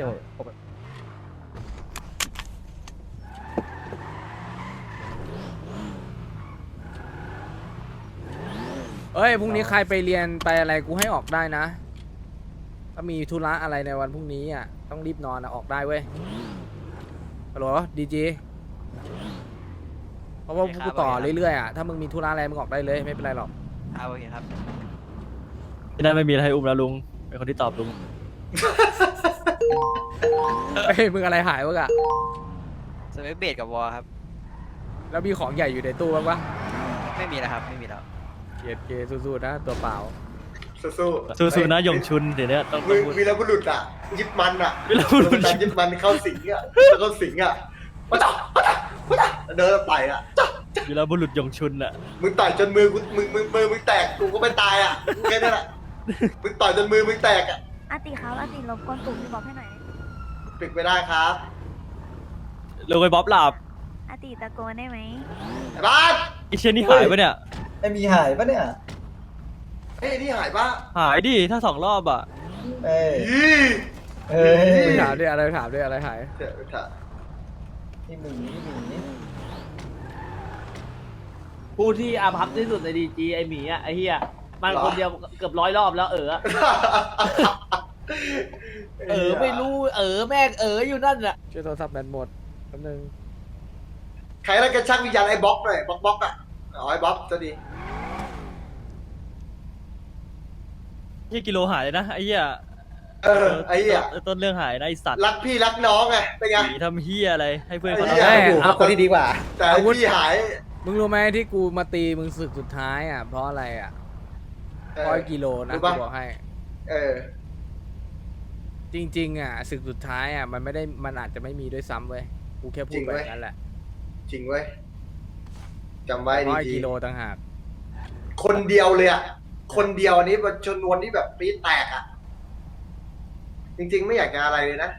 เดี๋ยวผมเอ้ยพรุ่งนี้ใครไปเรียนไปอะไรกูให้ออกได้นะถ้ามีธุระอะไรในวันพรุ่งนี้อะต้องรีบนอนอะออกได้เว้ยฮัลโหลดีจีเพราะว่าโอเคครับกูต่อโอเคครับเรื่อยๆอะถ้ามึงมีธุระอะไรมึงออกได้เลยไม่เป็นไรหรอก ครับโอเคครับ ที่นั่นไม่มีอะไรให้อุ้มแล้วลุงเป็นคนที่ตอบลุง เฮ้ยมึงอะไรหายวะกะสเปคเบดกับวอลครับ แล้วมีของใหญ่อยู่ในตู้บ้างปะไม่มีแล้วครับ ไม่มีแล้ว เกียรติเกสู้ๆนะตัวเปล่า สู้ๆสู้ๆนะหยงชุนเดี๋ยวนี้ต้องต้วีองพูด วีรบุรุษอะยึดมันอะวีรบุรุษมันยึดมันเข้าสิงอะแล้วก็สิงอะมาจ้ะมาจ้ะมาจ้ะเดินไปอะจ้ะวีรบุรุษหยงชุนอะมึงต่อยจนมือกูมึงมึงมือมึงแตกกูก็ไม่ตายอะแค่นั้นแหละมึงต่อยจนมือมึงแตกอะ อาติครับอาติรบกวนปลุกพี่บ๊อบให้หน่อยปิดไม่ได้ครับลุงไอ้บ๊อบหลับอาติตะโกนได้ไหมไอ้บ้านไอีเชนนี่หายปะเนี่ย ไอมีหายปะเนี่ย เฮ้ยนี่หายปะหายดิถ้าสองรอบอะเอ้ยอีเอ้ยถามด้วยอะไรถามด้วยอะไรหาย เดี๋ยวถามพี่หมีพี่หมีผู้ที่อาภัพที่สุดในดีจีไอหมีอะไอเฮียมันคนเดียวเกือบร้อยรอบแล้วเอออะ เออไม่รู้เออแม่งเอออยู่นั่นอะช่วยโทรศัพท์แบตหมดแป๊บนึงใครแล้วกันชักวิญญาณไอ้บ๊อบหน่อยบ๊อบบ๊อบอะอ๋อไอ้บ๊อบจะดีเฮียกิโลหายเลยนะไอ้เหี้ยเออไอ้เหี้ยต้นต้นเรื่องหายนะไอสัตว์รักพี่รักน้องไงเป็นไงหนีทำเฮียอะไรให้เพื่อนเขาไอ้เหี้ยทำเอ้ยเอาคนที่ดีกว่า แต่ไอ้พี่หายมึงรู้ไหมที่กูมาตีมึงศึกสุดท้ายอะเพราะอะไรอะเออ ร้อยกิโลนะรู้กูปะ บอกให้ เออ จริง ๆ อะศึกสุดท้ายอะมันไม่ได้มันอาจจะไม่มีด้วยซ้ำเว้ยกูแค่พูจริดงไปเว้ยอย่างนั้นแหละจริงเว้ยจำไว้ร้อยดีกิโลต่างหากๆคนเดียวเลยอะ คนเดียวอันนี้มันชนวนที่แบบปี๊ดแตกอะ จริง ๆ ไม่อยากจะอะไรเลยนะ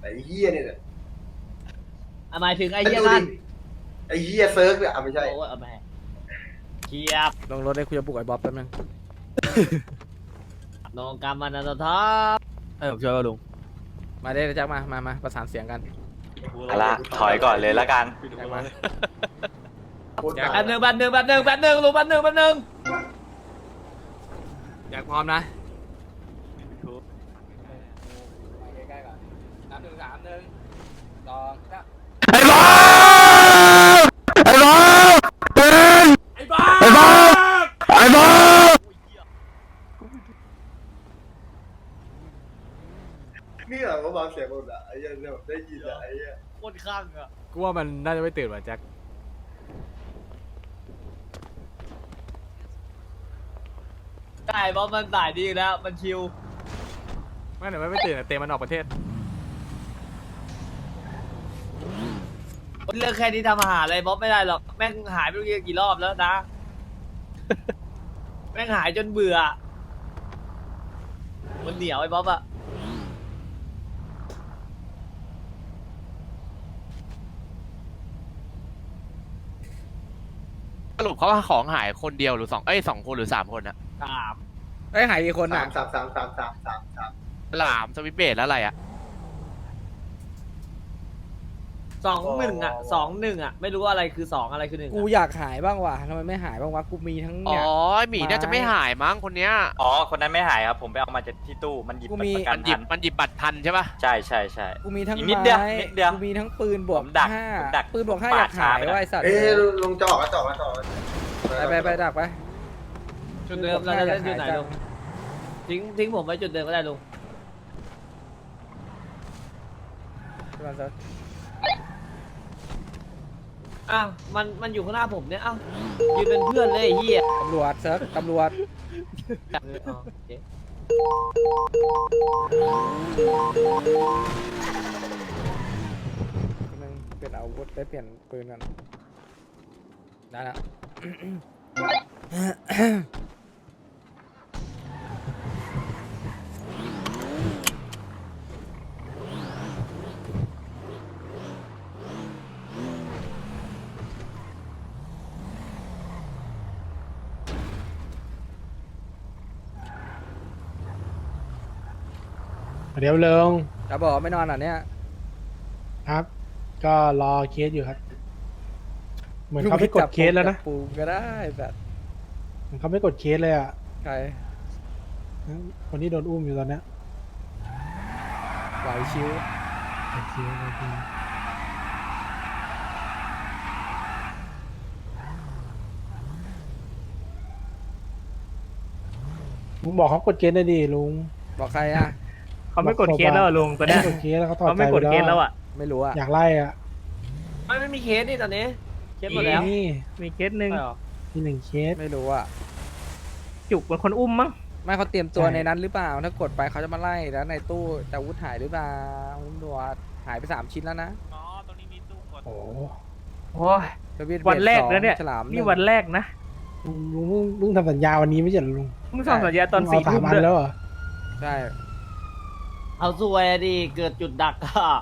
แต่ไอ้เฮียเนี่ยอะหมายถึงไอไอ้เฮียดูนั่ดินไอ้เฮียเซิร์ฟเนี่ยอะไม่ใช่ โอ้ยเอาแม่เทียบลงรถได้คุยกับบุกไอ้บ๊อบแป๊บนึงนองกรรมมันนะท้อ ให้ผมช่วยป่ะลุงมาได้แจ็คมามามาประสานเสียงกัน เอาละถอยก่อนเลยละกันแจ็คมาพูดอยากแป๊บหนึ่งแป๊บหนึ่งแป๊บหนึ่งแป๊บหนึ่งลุงแป๊บหนึ่งแป๊บหนึ่งแจ็คพร้อมนะใกล้ๆก่อนนับหนึ่งสามหนึ่งสองสามไอ้บ๊อบไอ้บ๊อบไอ้บ๊อบไอ้บ๊อบไอ้บ๊อบ นี่เหรอว่าเบาเสียง หมดอะไอ้เหี้ยเนี่ยแบบได้ยินอะไอ้เหี้ยโคตรข้างอะกูว่ามันน่าจะไม่ตื่นว่ะแจ็คได้เพราะมันสายดีอยู่แล้ว มันชิวไม่เดี๋ยวมันไม่ตื่นอะเตะมันออกประเทศ เรื่องแค่นี้ทำอาหารอะไรบ๊อบไม่ได้หรอก แม่งหายไปรู้กี่รอบแล้วนะ แม่งหายจนเบื่อ มันเหนียวไอ้บ๊อบอะ รุปเขาว่าของหายคนเดียวหรือสองเอ้ยสองคนหรือสามคนอะสามไอ้ยหายกี่คนสาอะมสามสามสามสามสามสาม หลามสวิตเบตแล้วอะไรอะ สองหนึ่งอะสองหนึ่งอะไม่รู้ว่าอะไรคือสองอะไรคือหนึ่งกูอะอยากหายบ้างว่ะทำไมไม่หายบ้างวะกูมีทั้งอ๋เนี่อยหมีน่าจะไม่หายมั้งคนเนี้ยอ๋อ คนนั้นไม่หายครับ ผมไปเอามาจากที่ตู้ มันหยิบกูบัตมี รประกัมันนหยิทับนมันหยิบบัตรทันใช่ปะใช่ใช่ใช่ กูมีทั้งอีกนิดเดียวไม้นิดเดียวกูมีทั้งปืนบวกผมดักห้าผมดักปืนบวกห้าปาดอยากหายช้าไปหน่อยว่าไอ้สัตว์เอ้ยลงจะออกแล้วจะออกแล้วจะออกแล้วไปไปไปดักไปจุดเดิมเราจะเล่นจุดไหนลุงทิ้งทิ้งผมไว้จุดเดิมก็ได้ลุงช่วยมันเถ อะอ้าวมันมันอยู่ข้างหน้าผมเนี่ยอ้าวยืนเป็นเพื่อนเลยไอ้เฮียตำรวจเซิร์ฟตำรวจเอออ๋อโอเคกำลังเปลี่ยนอาวุธไปเปลี่ยนปืนกันได้แล้ว เดี๋ยวเริงคจะบอกไม่นอนอะเนี่ยครับ ก็รอเคสอยู่ครับ เหมือนเขาไม่กดเคสแล้วนะจับปูก็ได้แบบเหมือนเขาไม่กดเคสเลยอะใครคนที่โดนอุ้มอยู่ตอนเนี้ยไหวชิวโอเคโอเคลุงบอกเขากดเคสได้ดิลุง บอกใครอะ เขาไม่กดเคสแล้วอะลุงตัวเนี้ยไม่กดเคสแล้วเขาถอดเขาใจไม่กดปเคสแล้วอะไม่รู้อะอยากไล่อะไม่ไม่มีเคสนี่ตอนนี้เคสหมดแล้วนี่มีเคสหนึ่งใช่เหรอมีหนึ่งเคส ไม่รู้อะจุกเป็นคนอุ้มมั้งไม่เขาเตรียมตัวใช่ ในนั้นหรือเปล่า ถ้ากดไปเขาจะมาไล่แล้วในตู้จะอาวุธหายหรือเปล่าตำรวจหายไปสามชิ้นแล้วนะอ๋อตรงนี้มีตู้กดโอ้โอ้ย สวิตช์วันแรกบสองนะเนี่ย ฉลามหนี่งวันแรกนะลุงลุงเพิ่งเพิ่งทำสัญญาวันนี้ไม่ใช่เหรอลุงมึงส่งสัญญาตอนลุงสี่เาสาทุ่มมอันด้วยแล้วเหรอใช่ เอาซวยอะดิเกิดจุดดักอะ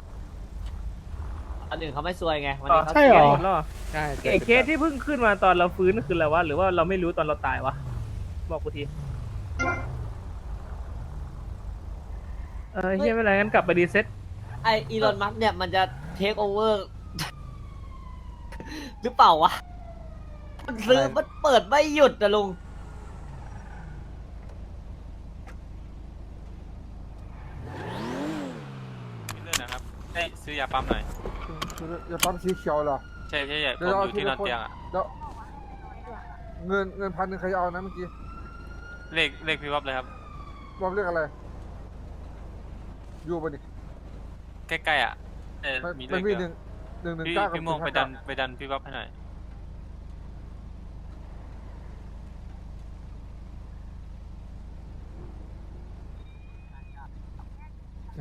อันหนึ่งเขาไม่ซวยไงวันนี้เขาใช่เหรอหมดแล้วเหรอใช่ไอเคสที่เพิ่งขึ้นมาตอนเราฟื้นคืออะไรวะหรือว่าเราไม่รู้ตอนเราตายวะบอกกูทีเออเฮียไม่เป็นไรงั้นกลับไปรีเซ็ตไออีลอนมัสเนี่ยมันจะเทคโอเวอร์ หรือเปล่าวะ มันซื้อมันเปิดไม่หยุดนะลุง เลื่อนนะครับเอ้ย ซื้อยาปั๊มหน่อย จะปั๊มสีเขียวเหรอ ใช่ใช่ใช่ผเดี๋ยวมเอาอยู่ที่ทีนละอนคนเตียงอะแล้วเงินเงินพันหนึ่งใครจะเอานะเมื่อกี้เลขเลขพี่วับเลยครับ บอกเรื่องอะไร อยู่ปะนี่ใกล้ๆอะ เออ มันมีเลมันขมีเดีหยวนึ่งหนึ่งหนึ่งหนึ่งพี่เก้ากับพี่โมงไปหดันึ่นงไปดันพี่วับให้หน่อย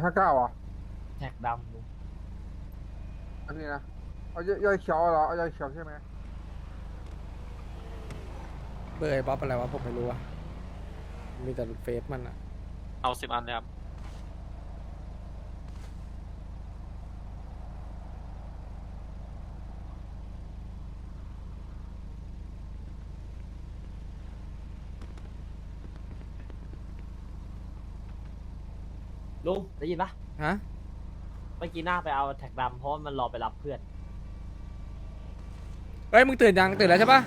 ห้าเก้าอะแท็กดำลุง อันนี้นะเอายย่อยเขียวเหรอเอาย่อยเขียวใช่ไหมเบอร์ไอ้บ๊อบอะไรวะผมไม่รู้อะมีแต่เฟซมันอะเอาสิบอันเลยครับ ลุงได้ยินปะฮะ เมื่อกี้หน้าไปเอาแท็กดำเพราะว่ามันรอไปรับเพื่อน เฮ้ยมึงตื่นยังตื่นแล้วใช่ปะ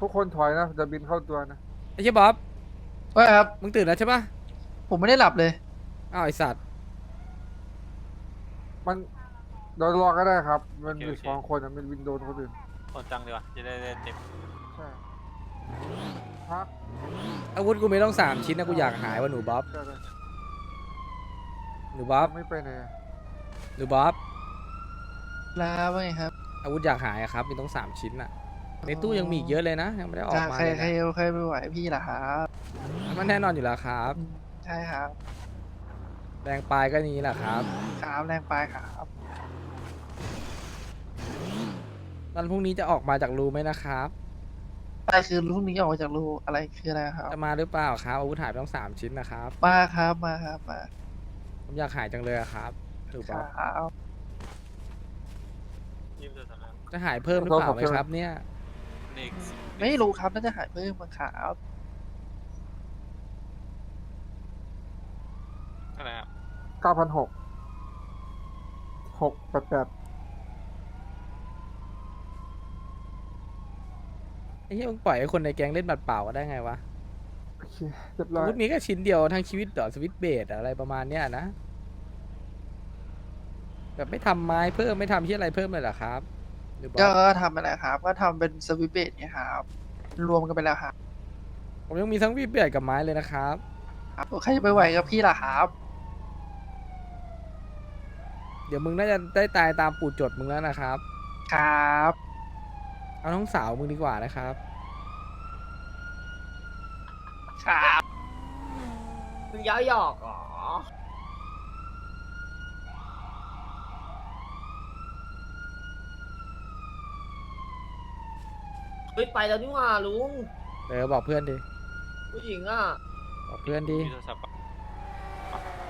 ทุกคนถอยนะจะบินเข้าตัวนะไอ้เชี่ยบ๊อบว่าครับ มึงตื่นแล้วใช่ปะผมไม่ได้หลับเลย อ้าวไอสัตว์มันเดี๋ยวรอก็ได้ครับ มันโอเคมีโอเค สองคนอะมันวินโดนคนอื่นคนจังดีกว่าจะได้ได้เต็มใช่พักอาวุธกูไม่ต้องสามชิ้นนะกูอยากหายว่าหนูบ๊อบใช่เลยหนูบ๊อบไม่ไปไหนอะ หนูบ๊อบลาว่าไงครับ อาวุธอยากหายอะครับ มีต้องสามชิ้นอะในตู้ยังมีอีกเยอะเลยนะ ยังไม่ได้ออกมาเลยนะใครไม่ไหวพี่ล่ะครับมันแน่นอนอยู่แล้วครับ ใช่ครับแรงปลายก็นี้แหละครับครับแรงปลายครับตอนพรุ่งนี้จะออกมาจากรูไหมนะครับปลายคือพรุ่งนี้ออกจากรูอะไรคืออะไรครับ จะมาหรือเปล่าครับอาวุธหายไปต้องสามชิ้นนะครับ มาครับมาครับมาผมอยากหายจังเลยอะครับ หนูบ๊อบครับยืมโทรศัพท์แล้วจะหายเพิ่มหรือเปล่าไหมครับ เนี่ยเลขสิบไม่รู้ครับน่าจะหายเพิ่มมาครับเท่าไหร่ครับเก้าพันหกหกแปดแปดไอ้เหี้ยมึงปล่อยให้คนในแก๊งเล่นบัตรเปล่าก็ได้ไงวะโอเคเรียบร้อาอยวุธมีแค่ชิ้นเดียวทั้งชีวิตต่อสวิตช์เบดอะไรประมาณเนี้ยนะ แบบไม่ทำไม้เพิ่มไม่ทำที่อะไรเพิ่มเลยเหรอครับหรือบอกก็ทำไปแล้วครับ ก็ทำเป็นสวิตเบตเนี่ยครับ รวมกันไปแล้วครับผมยังมีทั้งวิบเบดกับไม้เลยนะครับครับใครจะไปไหวกับพี่ล่ะครับ เดี๋ยวมึงน่าจะได้ตายตามปู่จดมึงแล้วนะครับ ครับ เอาน้องสาวมึงดีกว่านะครับ ครับ มึงย้ายหยอกเหรอ เฮ้ยไปแล้วนี่หว่าลุงเออบอกเพื่อนดิผู้หญิงอะบอกเพื่อนดิมีโทรศัพท์ปะ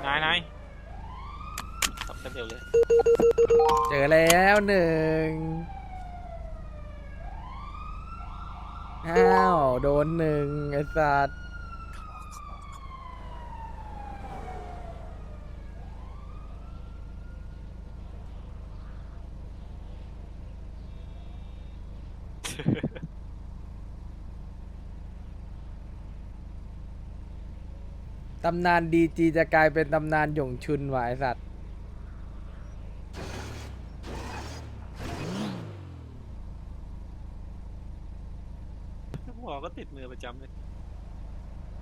นายนายสับเต็มเดียวเลยเจอแล้วหนึ่งอ้าวโดนหนึ่งไอ้สัตว์ ตำนานดีจีจะกลายเป็นตำนานหยงชุนวะไอสัตว์ หมอก็ติดมือประจำเลย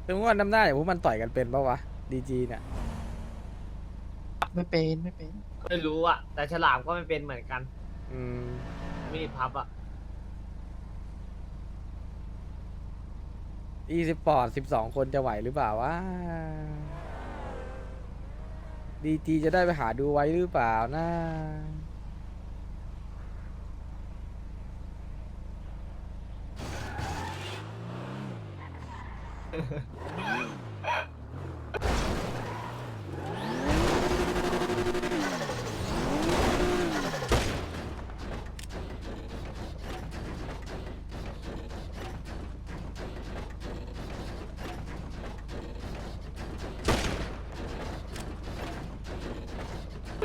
ถึงว่าน้ำหน้าอย่างพวกมันต่อยกันเป็นปะวะดีจีเนี่ย ไม่เป็น ไม่เป็น ไม่รู้อะแต่ฉลามก็ไม่เป็นเหมือนกัน อืม มีดพับอะ อีสปอร์ตสิบสองคนจะไหวหรือเปล่าวะดีจีจะได้ไปหาดูไว้หรือเปล่านะ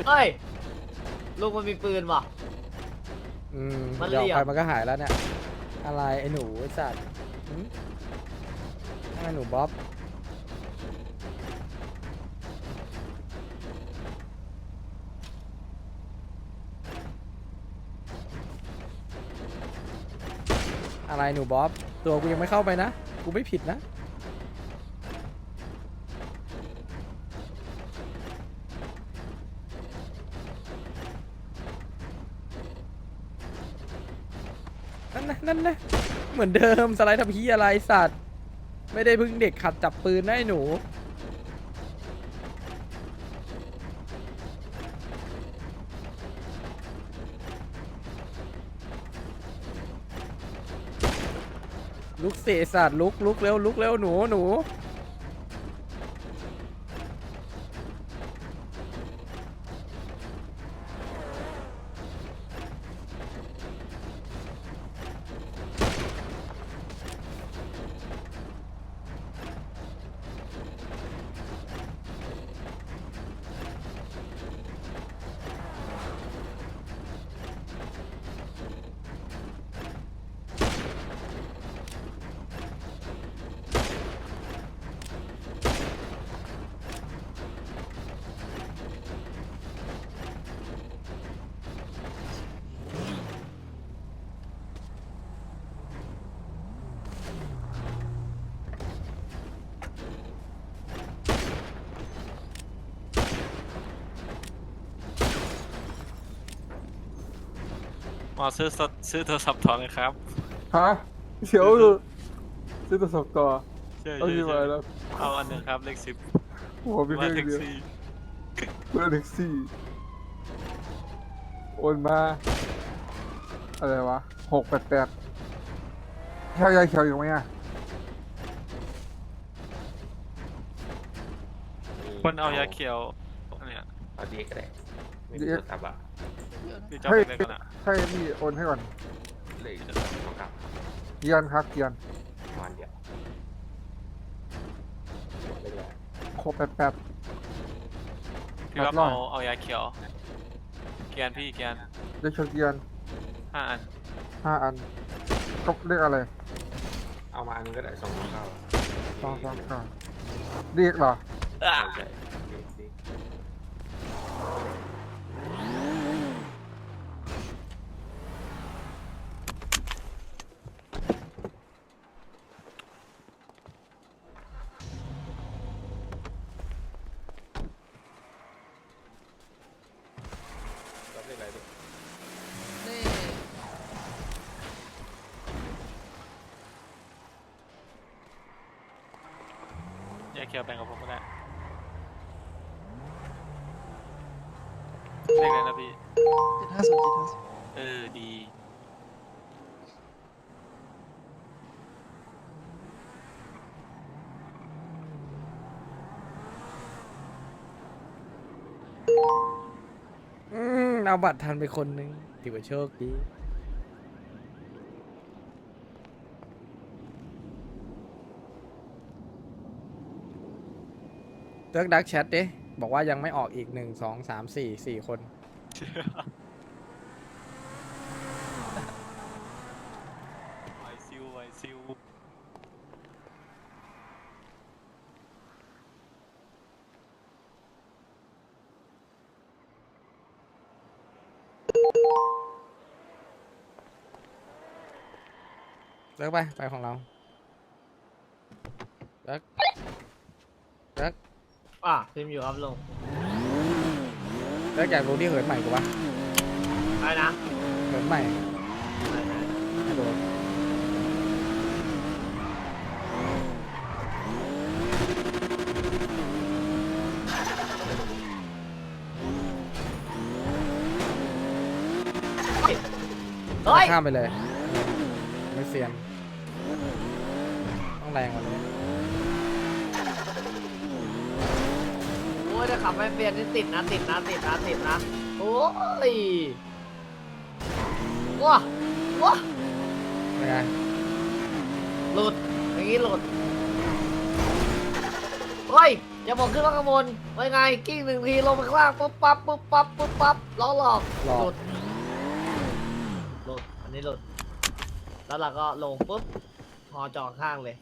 เฮ้ยลูกมันมีปืนว่ะ อืมมันเดี๋ยวเหลี่ยม ไปมันก็หายแล้วเนี่ย อะไรไอ้หนูไอ้สัตว์หึไอ้หนูบ๊อบอะไรหนูบ๊อบ ตัวกูยังไม่เข้าไปนะ กูไม่ผิดนะ นั่นนะนั่นนะเหมือนเดิมสไลด์ทำพีอะไรสัตว์ ไม่ได้พึ่งเด็กขัดจับปืนนะได้หนูลุกเสยสัตว์ลุกลุกเร็วลุกเร็วหนูหนู อซื้อสดซื้อโทรศัพท์ทองเลยครับฮะเดี๋ยวดูซื้อตัวสอบต่อใช่เอาใช่ที่มาใช่แล้วเอาอันหนึ่งครับเลขสิบโอ้โหพี่มาเพื่อนแท็กเดียวซี่เพื่อนแท็กซี่โอนมา อะไรวะหกแปดแปดเขียวยายเขียวอยู่ไหมอะคนเอายาเขียวเนี่ยเอาดีก็ได้ไม่เดี๋มียวโทรศัพท์อะ พี่จำเป็นอะไรกันอะใช่นี่โอนให้ก่อนเลยโทรศัพท์ของกลับเกียนครับเกียนวันเดียวไม่เป็นไรหกแปดแปดพี่รับหน่อยเอาเอายาเขียวเกียนพี่เกียนเด็กเขียวเกียนห้าอันห้าอันก็เรียกอะไรเอามาอันนึงก็ได้สองเก้าสองสองสองเรียกเหรอใช่ใช่ดีดี รับได้ไรดิ ยา เขียวแบ่งกับผมก็ได้เลขอะไรนะพี่ เจ็ดห้าศูนย์เจ็ดห้าศูนย์เออ ดี อืมเอาบัตรทันไปคนนึงถือว่าโชคดี เลือกดักแชทดิบอกว่ายังไม่ออกอีกหนึ่งสองสามสี่สี่คน ไหวซิวไหซิวเลิกไป ไปของเราเลิกเลิก อะพิมพ์อยู่ครับลุงเลิกอยากรู้ที่เหินใหม่กูปะอะไรนะเหินใหม่ไหนไหนให้ดูเฮ้ยข้ามไปเลย ไม่เซียนต้องแรงกว่านี้ โอ้ยถ้าขับไม่เปลี่ยนนี่ติดนะติดนะติดนะติดนะโอ้ยว้าว้าเป็นไงหลุดอย่างงี้หลุดเฮ้ยอย่าบอกขึ้นว่าข้างบนไว้ไงกิ้งหนึ่งทีลงไปข้างล่างปุ๊บปั๊บปุ๊บปั๊บปุ๊บปั๊บล้อหลอกหลอก หลุดหลุดอันนี้หลุดแล้วเราก็ลงปุ๊บหอจอข้างเลย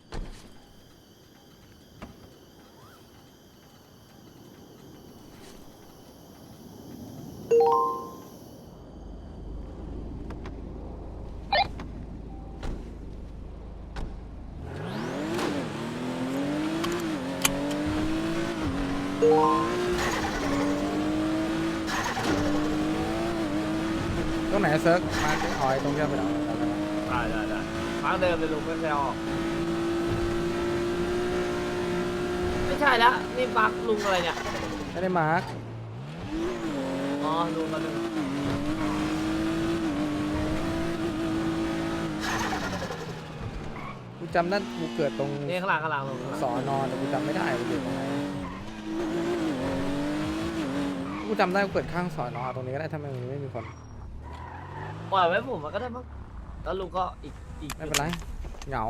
ตรงไหนเซิร์ฟมาที่ออยตรงเชื่อมไปหน่อยได้ได้ได้ทางเดิมเลยลุงไม่เคยออกไม่ใช่แล้วนี่บักลุงอะไรเนี่ย ไม่ได้มาร์คอ๋อลุงมาหนึ่งกูจำได้กูเกิดตรงนี่ข้างหลังข้างหลังลุงข้างหลังสอนอแต่กูจำไม่ได้กูอยู่ตรงไหนกูจำได้กูเกิดข้างสอนอตรงนี้ก็ได้ถ้าไม่มีไม่มีคน ปล่อยไว้ผมมันก็ได้มั้งแล้วลุงก็อีกอีกไม่เป็นไรเหงา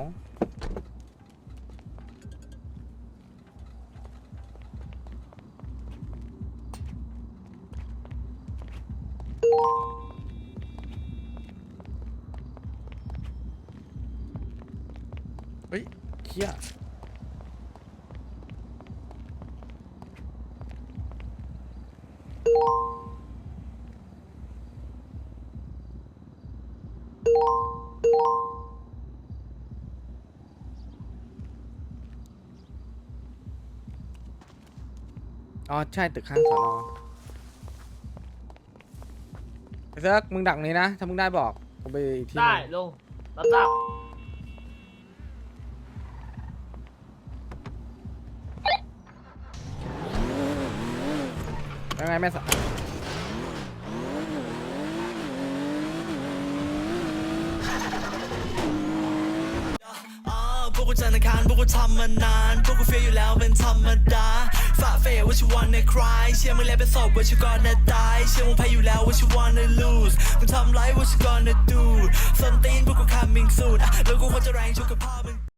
เฮ้ยเคี้ย อ๋อใช่ตึกข้างสอนอไอ้เซิร์กมึงดักนี้นะ ถ้ามึงได้บอกกูไปอีกที่หได้นึ่งลุงรับทราบยังไงแม่สาวอ่าพวกกูจันทร์อังคารพวกกูทำมานาน พวกกูเฟียอยู่แล้วเป็นธรรมดา ฝ่าเฟยว่าชิวันในคลายเชื่อมึงแล้วเป็นศพว่าชิวก่อนนะตายเชื่อมึงแพ้อยู่แล้วว่าชิวันใน lose มึงทำไรว่าชิ gonna do ส้นตีนพวกกู coming soon อะแล้วกูควรจะแรงชุกกับพ่อ